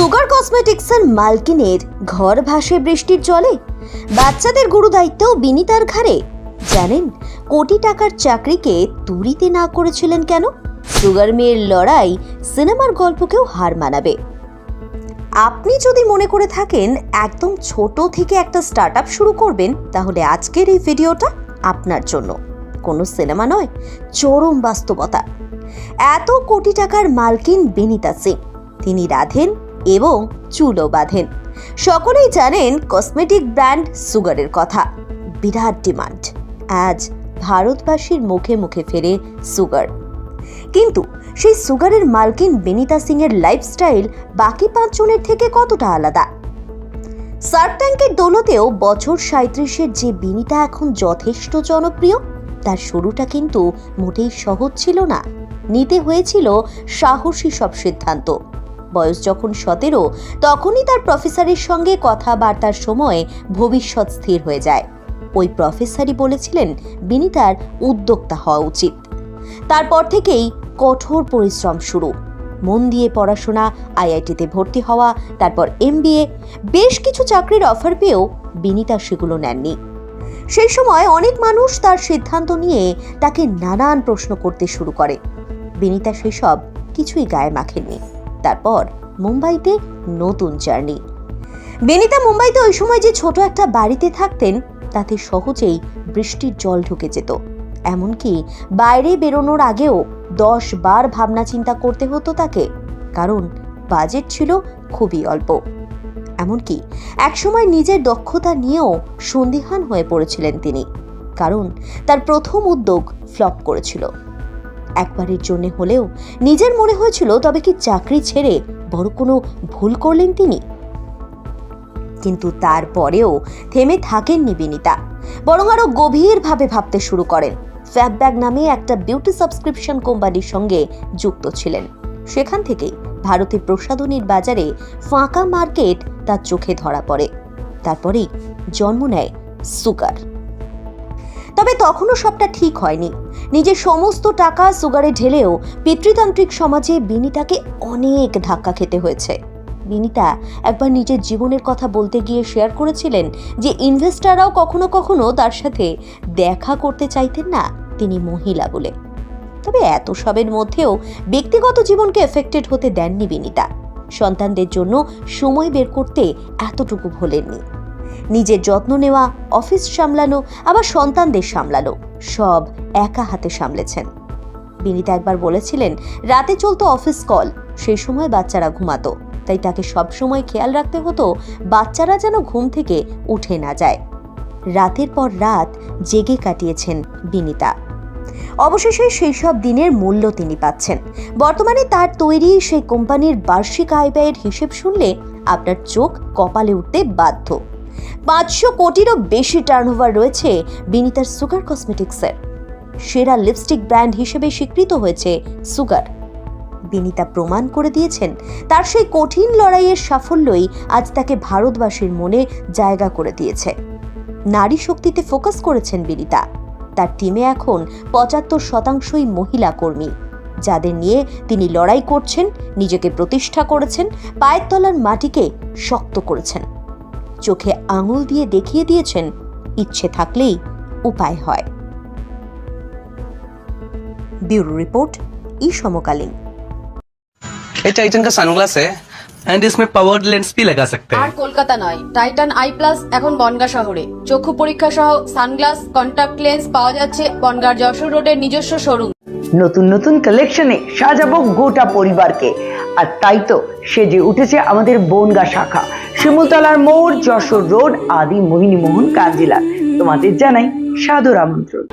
Sugar কসমেটিক্সের মালকিনের ঘর ভাসে বৃষ্টির জলে। বাচ্চাদের গুরু দায়িত্বও বিনিতার ঘাড়ে। জানেন, কোটি টাকার চাকরিকে তুরিতে না করেছিলেন কেন? সুগার মেয়ের লড়াই সিনেমার গল্পকেও হার মানাবে। আপনি যদি মনে করে থাকেন একদম ছোট থেকে একটা স্টার্ট শুরু করবেন, তাহলে আজকের এই ভিডিওটা আপনার জন্য। কোনো সিনেমা নয়, চরম বাস্তবতা। এত কোটি টাকার মালকিন বেনিতা সিং। তিনি রাধেন এবং চুলও বাঁধেন। সকলেই জানেন কসমেটিক ব্র্যান্ড সুগারের কথা। বিরাট ডিমান্ড। আজ ভারতবাসীর মুখে মুখে ফেরে সুগার। কিন্তু সেই সুগারের মালকিন বেনিতা সিং এর লাইফস্টাইল বাকি পাঁচজনের থেকে কতটা আলাদা? সার্ক ট্যাঙ্কের দৌলতেও বছর সাঁত্রিশের যে বিনিতা এখন যথেষ্ট জনপ্রিয়, তার শুরুটা কিন্তু মোটেই সহজ ছিল না। নিতে হয়েছিল সাহসী সব সিদ্ধান্ত। বয়স যখন সতেরো, তখনই তার প্রফেসরের সঙ্গে কথাবার্তার সময় ভবিষ্যৎ স্থির হয়ে যায়। ওই প্রফেসরই বলেছিলেন, বিনিতার উদ্যোক্তা হওয়া উচিত। তারপর থেকেই কঠোর পরিশ্রম শুরু। মন দিয়ে পড়াশোনা, আইআইটিতে ভর্তি হওয়া, তারপর এমবিএ, বেশ কিছু চাকরির অফার পেয়েও বিনিতা সেগুলো নেননি। সেই সময় অনেক মানুষ তার সিদ্ধান্ত নিয়ে তাকে নানান প্রশ্ন করতে শুরু করে। বিনিতা সেসব কিছুই গায়ে মাখেননি। তারপর মুম্বাইতে নতুন জার্নি। বেনিতা মুম্বাইতে ওই সময় যে ছোট একটা বাড়িতে থাকতেন, তাতে সহজেই বৃষ্টির জল ঢুকে যেত। এমনকি বাইরে বেরোনোর আগেও দশ বার ভাবনা চিন্তা করতে হতো তাকে, কারণ বাজেট ছিল খুবই অল্প। এমনকি একসময় নিজের দক্ষতা নিয়েও সন্দিহান হয়ে পড়েছিলেন তিনি, কারণ তার প্রথম উদ্যোগ ফ্লপ করেছিল। একবারের জন্য হলেও নিজের মনে হয়েছিল তবে কি চাকরি ছেড়ে বড় কোনো ভুল করলেন তিনি? কিন্তু তারপরেও থেমে থাকেননি বিনিতা। বরং আরও গভীরভাবে ভাবতে শুরু করেন। ফ্যাবব্যাগ নামে একটা বিউটি সাবস্ক্রিপশন কোম্পানির সঙ্গে যুক্ত ছিলেন। সেখান থেকেই ভারতে প্রসাধনীর বাজারে ফাঁকা মার্কেট তার চোখে ধরা পড়ে। তারপরেই জন্ম নেয় সুগার। তবে তখনও সবটা ঠিক হয়নি। নিজের সমস্ত টাকা সুগারে ঢেলেও পিতৃতান্ত্রিক সমাজে বিনিতাকে অনেক ধাক্কা খেতে হয়েছে। বিনিতা একবার নিজের জীবনের কথা বলতে গিয়ে শেয়ার করেছিলেন যে ইনভেস্টাররাও কখনো কখনো তার সাথে দেখা করতে চাইতেন না, তিনি মহিলা বলে। তবে এত সবের মধ্যেও ব্যক্তিগত জীবনকে এফেক্টেড হতে দেননি বিনিতা। সন্তানদের জন্য সময় বের করতে এতটুকু ভোলেননি। নিজের যত্ন নেওয়া, অফিস সামলানো, আবার সন্তানদের সামলানো, সব একা হাতে সামলেছেন। বিনিতা একবার বলেছিলেন, রাতে চলতো অফিস কল সেই সময় বাচ্চারা ঘুমাতো। তাই তাকে সবসময় খেয়াল রাখতে হতো, বাচ্চারা যেন ঘুম থেকে উঠে না যায়। রাতের পর রাত জেগে কাটিয়েছেন বিনিতা। অবশেষে সেই সব দিনের মূল্য তিনি পাচ্ছেন। বর্তমানে তার তৈরি সেই কোম্পানির বার্ষিক আয় ব্যয়ের হিসেব শুনলে আপনার চোখ কপালে উঠতে বাধ্য। পাঁচশো কোটিরও বেশি টার্নওভার রয়েছে বিনিতার সুগার কসমেটিক্সের। সেরা লিপস্টিক ব্র্যান্ড হিসেবে স্বীকৃত হয়েছে সুগার। বিনিতা প্রমাণ করে দিয়েছেন, তার সেই কঠিন লড়াইয়ের সাফল্যই আজ তাকে ভারতবাসীর মনে জায়গা করে দিয়েছে। নারী শক্তিতে ফোকাস করেছেন বিনিতা। তার টিমে এখন পঁচাত্তর শতাংশই মহিলা কর্মী। যাদের নিয়ে তিনি লড়াই করছেন, নিজেকে প্রতিষ্ঠা করেছেন, পায়ের তলার মাটিকে শক্ত করেছেন। চোখে আঙুল দিয়ে দেখিয়ে দিয়েছেন ইচ্ছে থাকলেই উপায় হয় ব্যুরো রিপোর্ট ই সমকালীন ये टाइटन का सनग्लास है एंड इसमें पावर्ड लेंस भी लगा सकते আর हैं কলকাতা নয় টাইটান আই প্লাস এখন বনগা শহরে চক্ষু পরীক্ষা সহ সানগ্লাস কন্টাক্ট লেন্স পাওয়া যাচ্ছে বনগার যশোর রোডের নিজস্ব শোরুম নতুন নতুন কালেকশনে সাজাবো গোটা পরিবারকে আর তাই তো সে যে উঠেছে আমাদের বনগা শাখা। শিমুলতলার মোড়, যশোর রোড আদি মোহিনী মোহন কাঞ্জিলার তোমাদের জানাই সাদর আমন্ত্রণ।